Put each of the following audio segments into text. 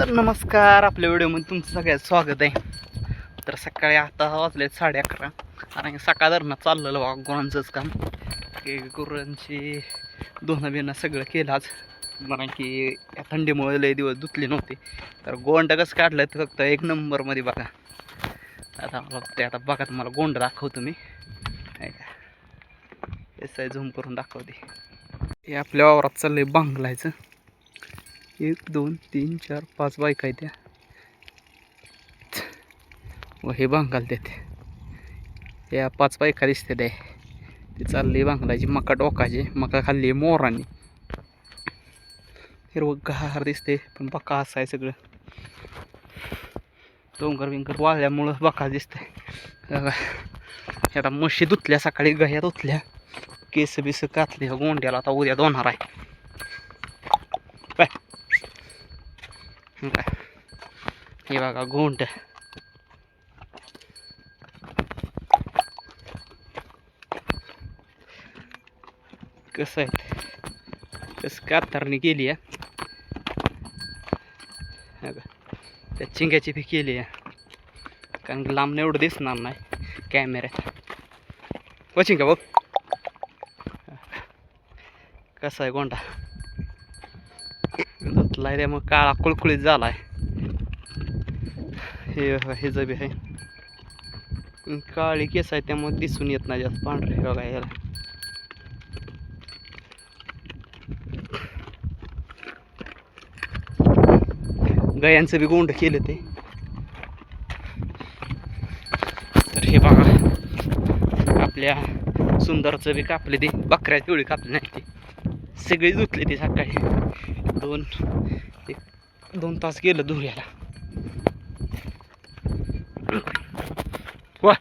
तर नमस्कार आपल्या व्हिडिओमध्ये तुमचं सगळ्यात स्वागत आहे. तर सकाळी आता वाजले साडे अकरा. आणि सकाळ धरणं चाललेलं बघा गुरांचंच काम. की गुरांची धुणं बिणं सगळं केलं आज. कारण की या थंडीमुळे लय दिवस धुतले नव्हते. तर गोंड कसं काढलं तर फक्त एक नंबरमध्ये बघा. आता फक्त आता बघा तुम्हाला गोंड दाखवतो मी. ऐका एस आय झूम करून दाखवते. हे आपल्या वावरात चाललंय बांगलायचं. एक दोन तीन चार पाच बायका आहेत त्या. व हे बांगाल देत. या पाच बायका दिसते ते ती चालली बांगलाची मका डोकाची मका खाल्ली मोरांनी. हिरवं गहार दिसते पण बका असं आहे सगळं. डोंगर विंगर वाळल्यामुळं बका दिसतंय. आता म्हशी धुतल्या सकाळी गह्या धुतल्या. केस बिस कातले गोंड्याला आता उद्या धोणार आहे काय काय हे बघा गोंड. कसं आहे? कसं कातरणी केली आहे. हे त्या चिंग्याची बी केली आहे. कारण की लांब एवढं दिसणार नाही कॅमेऱ्यात. हो व चिंगा बघ कसा आहे गोंडा? धुतलाय त्यामुळे काळा कुळकुळीत झालाय. हे हे जबी आहे. काळी केस आहे त्यामुळे दिसून येत नाही जास्त पांढरे बघा याला. गयांचं बी गोंड केलं ते. तर हे बघा आपल्या सुंदरचं बी कापले ते. बकऱ्या पिवळी कापली नाही ते. सगळी धुतली ती सकाळी. दोन एक दोन तास गेलं धुऱ्याला. वा.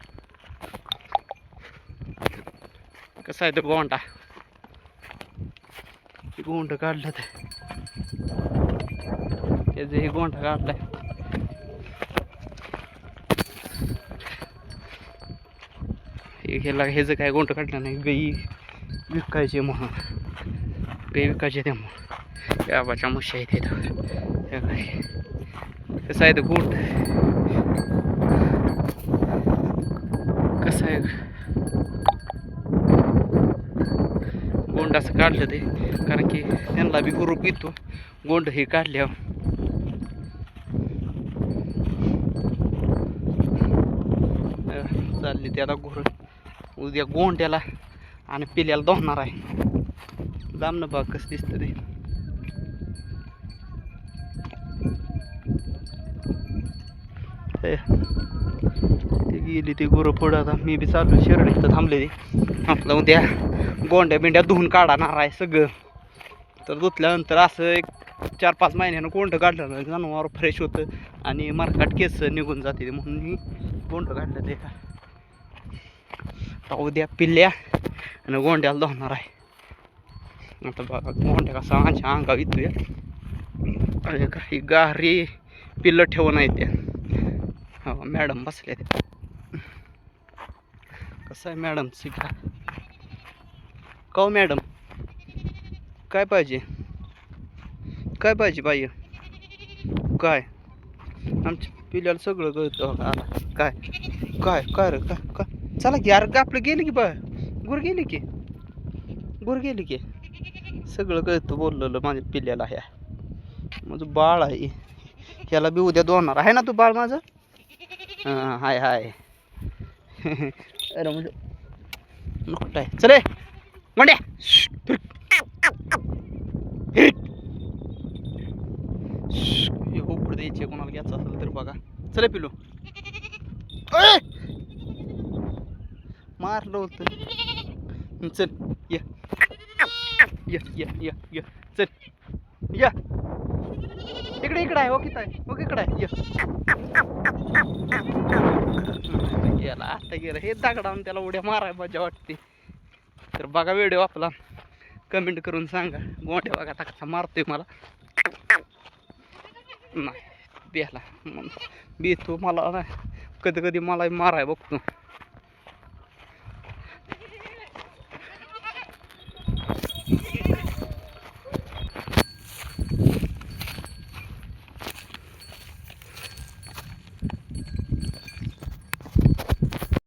कसा आहे तो गोंडा? गोंड काढलं ते. त्याचं हे गोंडा काढलाय. हे ह्याला ह्याचं काय गोंड काढलं नाही. गाई विकायचे म्हणून. गाई विकायचे त्यामुळं गावाच्या म्हशी आहेत कसं आहे ते गुट कसं आहे? गोंड असं काढलं ते कारण की त्यांना बी गुरु पितो. गोंड हे काढल्यावर. चालली ते आता गुरं. उद्या गोंड्याला आणि पिल्याला दोहणार आहे. जामनं बघ कसं दिसतं ते हे, ती. गेली ती गुरं पुढं आता. मी बी चालू शिरडे तर थांबले ते आपलं उद्या गोंड्या बिंड्या धुवून काढणार आहे सगळं. तर धुतल्यानंतर असं एक चार पाच महिन्यानं गोंडं काढलं जनावर फ्रेश होतं आणि मरकाट केस निघून जाते म्हणून मी कोंड काढलं ते. आता उद्या पिल्ल्या आणि गोंड्याला धुणार आहे. आता बघा गोंड्या कसा माझ्या अंगा येतोय. आणि काही गारी पिल्लं ठेवून आहे त्या. हो मॅडम बसले ते. कसं आहे मॅडम? शिका का हो मॅडम? काय पाहिजे? काय पाहिजे पाहिजे काय? आमच्या पिल्याला सगळं कळतं काय? काय? काय रे? काय? काय? चला की यार आपलं गेली की बा. गुर गेली की? गुर गेली की? सगळं कळतं बोललेलं माझ्या पिल्याला ह्या. माझं बाळ आहे. ह्याला बी उद्या दोनणार आहे ना तू बाळ माझं? हाय हाय. अरे म्हणजे कुठं आहे? चले म्हणजे हे द्यायचे कोणाला घ्यायचं असेल तर बघा. चले पिलो मारलं होतं. चल या. या या या या. चल या. इकडे इकडे आहे ओके ताई ओके इकडे आहे. गेला आता गेला. हे दगडावून त्याला उड्या माराय मजा वाटते. तर बघा व्हिडिओ आपला. कमेंट करून सांगा. मोठ्या बघा आता कसा मारतोय मला. नाही बेला. बी तू मला नाही. कधी कधी मला माराय बघतो.